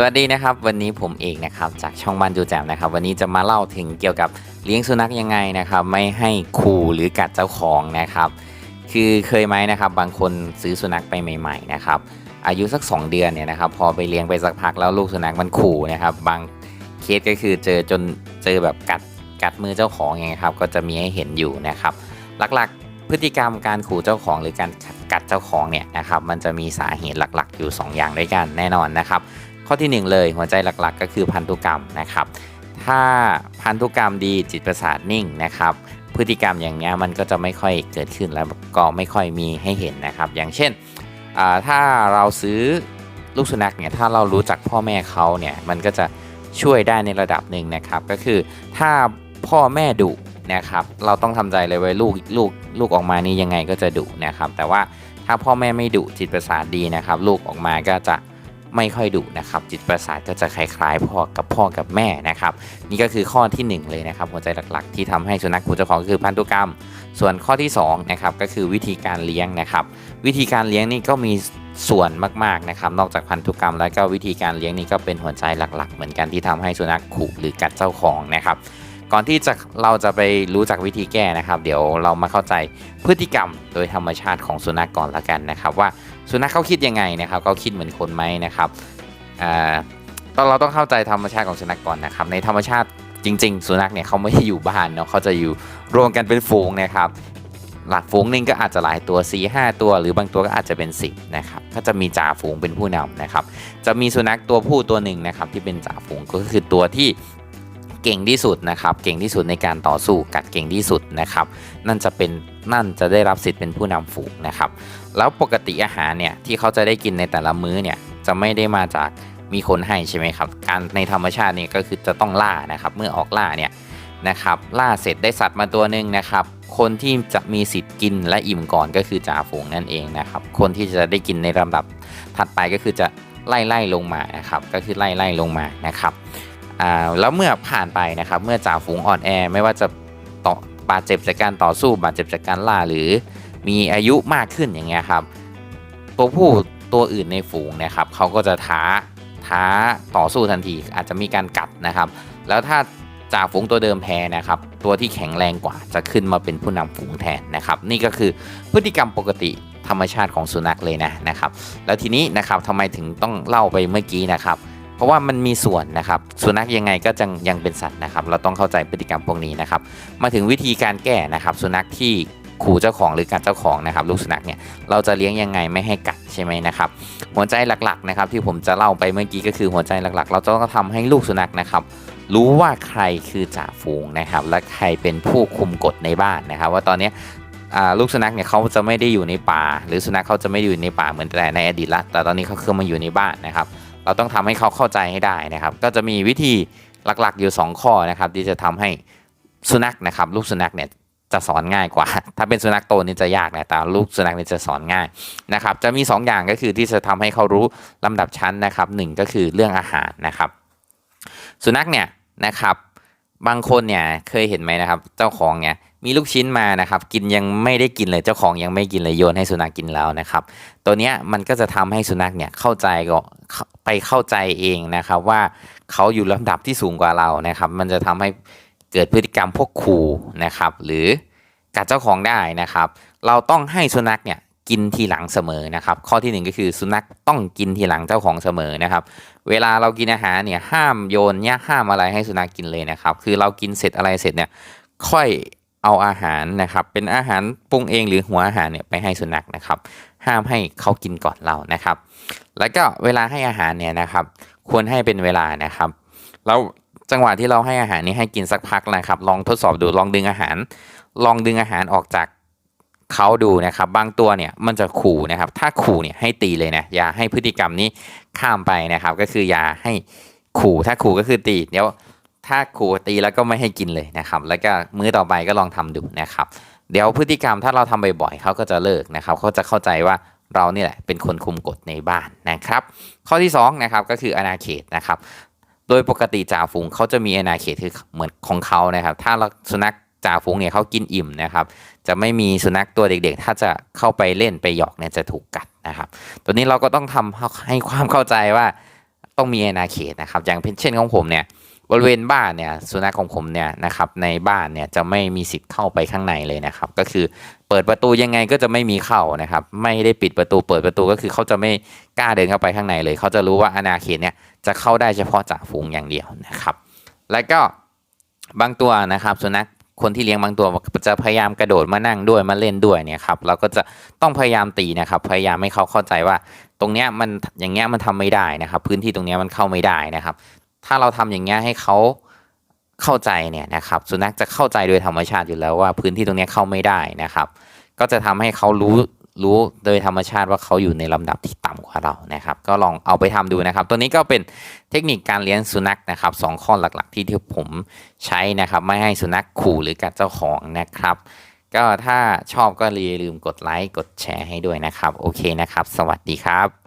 สวัสดีนะครับ วันนี้ผมเอกนะครับจากช่องบ้านจูแจมนะครับ วันนี้จะมาเล่าถึงเกี่ยวกับเลี้ยงสุนัขยังไงนะครับ ไม่ให้ขู่หรือกัดเจ้าของนะครับ คือเคยไหมนะครับ บางคนซื้อสุนัขไปใหม่ ๆ นะครับ อายุสัก 2 เดือนเนี่ยนะครับ พอไปเลี้ยงไปสักพักแล้วลูกสุนัขมันขู่นะครับ บางเคสก็คือเจอจนเจอแบบกัดกัดมือเจ้าของอย่างเงี้ยครับ ก็จะมีให้เห็นอยู่นะครับ หลักๆพฤติกรรมการขู่เจ้าของหรือการกัดเจ้าของเนี่ยนะครับ มันจะมีสาเหตุหลักๆ อยู่ 2 อย่างด้วยกันแน่นอนนะครับ ข้อที่ 1 เลยหัวใจหลักๆ ก็คือพันธุกรรมนะครับ ถ้าพันธุกรรมดีจิตประสาทนิ่งนะครับ พฤติกรรมอย่างเงี้ยมันก็จะไม่ค่อยเกิดขึ้นแล้วก็ไม่ค่อยมีให้เห็นนะครับ อย่างเช่นถ้าเราซื้อลูกสุนัขเนี่ยถ้าเรารู้จักพ่อแม่เขาเนี่ยมันก็จะช่วยได้ในระดับหนึ่งนะครับ ก็คือถ้าพ่อแม่ดุนะครับ เราต้องทำใจเลยไว้ลูกลูกลูกออกมานี่ยังไงก็จะดุนะครับ แต่ว่าถ้าพ่อแม่ไม่ดุจิตประสาทดีนะครับ ลูกออกมาก็จะ ไม่ค่อยดุนะครับ จิตประสาทก็จะคล้ายๆพ่อกับพ่อกับแม่นะครับ นี่ก็คือข้อทีหนึ่1 เลยนะครับ หัวใจหลักๆ ที่ทำให้สุนัขขู่เจ้าของก็คือพันธุกรรม ส่วนข้อที่2นะครับก็คือวิธีการเลี้ยงนะครับ วิธีการเลี้ยงนี่ก็มีส่วนมากๆนะครับ นอกจากพันธุกรรมแล้วก็วิธีการเลี้ยงนี่ก็เป็นหัวใจหลักๆ เหมือนกันที่ทำให้สุนัขขู่หรือกัดเจ้าของนะครับก่อนที่จะเราจะไปรู้จักวิธีแก้นะครับ เดี๋ยวเรามาเข้าใจพฤติกรรมโดยธรรมชาติของสุนัขก่อนละกันนะครับ ว่า สุนัขเขาคิดยังไงนะครับเขาคิดเหมือนคนไหมนะครับอ่าตอนเราต้องเข้าใจธรรมชาติของสุนัขก่อนนะครับ ในธรรมชาติจริง ๆ สุนัขเนี่ยเขาไม่ได้อยู่บ้านเนาะเขาจะอยู่รวมกันเป็นฝูงนะครับ หลักฝูงหนึงก็อาจจะหลายตัว4 5ตัว หรือบางตัวก็อาจจะเป็น 10นะครับก็จะมีจ่าฝูงเป็นผู้นำนะครับ จะมีสุนัขตัวผู้ตัวหนึ่งนะครับที่เป็นจ่าฝูงก็คือตัวที่ เก่งที่สุดนะครับ เก่งที่สุดในการต่อสู้กัดเก่งที่สุดนะครับ นั่นจะเป็นนั่นจะได้รับสิทธิ์เป็นผู้นำฝูงนะครับ แล้วปกติอาหารเนี่ยที่เขาจะได้กินในแต่ละมื้อเนี่ยจะไม่ได้มาจากมีคนให้ใช่ไหมครับ การในธรรมชาติเนี่ยก็คือจะต้องล่านะครับ เมื่อออกล่าเนี่ยนะครับ ล่าเสร็จได้สัตว์มาตัวหนึ่งนะครับ คนที่จะมีสิทธิ์กินและอิ่มก่อนก็คือจ่าฝูงนั่นเองนะครับ คนที่จะได้กินในลำดับถัดไปก็คือจะไล่ไล่ลงมานะครับ ก็คือไล่ไล่ลงมานะครับ อ่าแล้วเมื่อผ่านไปนะครับเมื่อจ่าฝูงอ่อนแอไม่ว่าจะต่อบาดเจ็บจากการต่อสู้บาดเจ็บจากการล่าหรือมีอายุมากขึ้นอย่างเงี้ยครับ ตัวผู้ตัวอื่นในฝูงนะครับเขาก็จะท้าท้าต่อสู้ทันทีอาจจะมีการกัดนะครับ แล้วถ้าจ่าฝูงตัวเดิมแพ้นะครับ ตัวที่แข็งแรงกว่าจะขึ้นมาเป็นผู้นำฝูงแทนนะครับ นี่ก็คือพฤติกรรมปกติธรรมชาติของสุนัขเลยนะนะครับ แล้วทีนี้นะครับทำไมถึงต้องเล่าไปเมื่อกี้นะครับ เพราะว่ามันมีส่วนนะครับสุนัขยังไงก็จะยังเป็นสัตว์นะครับ เราต้องเข้าใจพฤติกรรมพวกนี้นะครับ มาถึงวิธีการแก้นะครับ สุนัขที่ขู่เจ้าของหรือกัดเจ้าของนะครับลูกสุนัขเนี่ยเราจะเลี้ยงยังไงไม่ให้กัดใช่ไหมนะครับหัวใจหลักๆนะครับที่ผมจะเล่าไปเมื่อกี้ก็คือหัวใจหลักๆ เราจะต้องทำให้ลูกสุนัขนะครับรู้ว่าใครคือจ่าฝูงนะครับและใครเป็นผู้คุมกฎในบ้านนะครับ ว่าตอนนี้ลูกสุนัขเนี่ยเขาจะไม่ได้อยู่ในป่า หรือสุนัขเขาจะไม่อยู่ในป่าเหมือนแต่ในอดีตละแต่ตอนนี้เขาคือมาอยู่ในบ้านนะครับ เราต้องทำให้เขาเข้าใจให้ได้นะครับ ก็จะมีวิธีหลักๆอยู่ 2 ข้อนะครับที่จะทำให้สุนัขนะครับลูกสุนัขเนี่ยจะสอนง่ายกว่า ถ้าเป็นสุนัขโตนี่จะยากนะแต่ลูกสุนัขนี่จะสอนง่ายนะครับ จะมี 2 อย่างก็คือที่จะทำให้เขารู้ลำดับชั้นนะครับหนึ่งก็คือเรื่องอาหารนะครับ สุนัขเนี่ยนะครับ บางคนเนี่ยเคยเห็นไหมนะครับ เจ้าของเนี่ยมีลูกชิ้นมานะครับ กินยังไม่ได้กินเลยเจ้าของยังไม่กินเลยโยนให้สุนัขกินแล้วนะครับ ตัวเนี้ยมันก็จะทำให้สุนัขเนี่ยเข้าใจก็ไปเข้าใจเองนะครับว่าเขาอยู่ลำดับที่สูงกว่าเรานะครับ มันจะทำให้เกิดพฤติกรรมพวกขู่นะครับ หรือกัดเจ้าของได้นะครับ เราต้องให้สุนัขเนี่ย กินทีหลังเสมอนะครับ ข้อที่หนึ่งก็คือสุนัขต้องกินทีหลังเจ้าของเสมอนะครับ เวลาเรากินอาหารเนี่ยห้ามโยนเนี่ยห้ามอะไรให้สุนัขกินเลยนะครับ คือเรากินเสร็จอะไรเสร็จเนี่ยค่อยเอาอาหารนะครับ เป็นอาหารปรุงเองหรือหัวอาหารเนี่ยไปให้สุนัขนะครับ ห้ามให้เขากินก่อนเรานะครับ แล้วก็เวลาให้อาหารเนี่ยนะครับ ควรให้เป็นเวลานะครับแล้วจังหวะที่เราให้อาหารนี้ให้กินสักพักนะครับ ลองทดสอบดูลองดึงอาหาร ลองดึงอาหารออกจาก เขาดูนะครับบางตัวเนี่ยมันจะขู่นะครับถ้าขู่เนี่ยให้ตีเลยนะอย่าให้พฤติกรรมนี้ข้ามไปนะครับ ก็คืออย่าให้ขู่ถ้าขู่ก็คือตีเดี๋ยวถ้าขู่ตีแล้วก็ไม่ให้กินเลยนะครับ แล้วก็มื้อต่อไปก็ลองทำดูนะครับ เดี๋ยวพฤติกรรมถ้าเราทำบ่อยๆเขาก็จะเลิกนะครับเขาจะเข้าใจว่าเรานี่แหละเป็นคนคุมกฎในบ้านนะครับ ข้อที่2นะครับก็คืออาณาเขตนะครับ โดยปกติจ่าฝูงเขาจะมีอาณาเขตคือเหมือนของเขานะครับ ถ้าเราสุนัข จ่าฝูงเนี่ยเขากินอิ่มนะครับ จะไม่มีสุนัขตัวเด็กๆ ถ้าจะเข้าไปเล่นไปหยอกเนี่ยจะถูกกัดนะครับ ตัวนี้เราก็ต้องทำให้ความเข้าใจว่าต้องมีอาณาเขตนะครับ อย่างเช่นของผมเนี่ยบริเวณบ้านเนี่ยสุนัขของผมเนี่ยนะครับในบ้านเนี่ยจะไม่มีสิทธิ์เข้าไปข้างในเลยนะครับ ก็คือเปิดประตูยังไงก็จะไม่มีเข้านะครับ ไม่ได้ปิดประตูเปิดประตูก็คือเขาจะไม่กล้าเดินเข้าไปข้างในเลย เขาจะรู้ว่าอาณาเขตเนี่ยจะเข้าได้เฉพาะจ่าฝูงอย่างเดียวนะครับ แล้วก็บางตัวนะครับสุนัข คนที่เลี้ยงบางตัวจะพยายามกระโดดมานั่งด้วยมาเล่นด้วยเนี่ยครับเราก็จะต้องพยายามตีนะครับพยายามให้เขาเข้าใจว่า ตรงเนี้ยมันอย่างเงี้ยมันทำไม่ได้นะครับ พื้นที่ตรงเนี้ยมันเข้าไม่ได้นะครับ ถ้าเราทำอย่างเงี้ยให้เขาเข้าใจเนี่ยนะครับสุนัขจะเข้าใจโดยธรรมชาติอยู่แล้วว่าพื้นที่ตรงเนี้ยเข้าไม่ได้นะครับ ก็จะทำให้เขารู้ รู้โดยธรรมชาติว่าเขาอยู่ในลำดับที่ต่ำกว่าเรานะครับ ก็ลองเอาไปทำดูนะครับ ตัวนี้ก็เป็นเทคนิคการเลี้ยงสุนัขนะครับสองข้อหลักๆ ที่ที่ผมใช้นะครับ ไม่ให้สุนัขขู่หรือกัดเจ้าของนะครับ ก็ถ้าชอบก็อย่าลืมกดไลค์กดแชร์ให้ด้วยนะครับ โอเคนะครับ สวัสดีครับ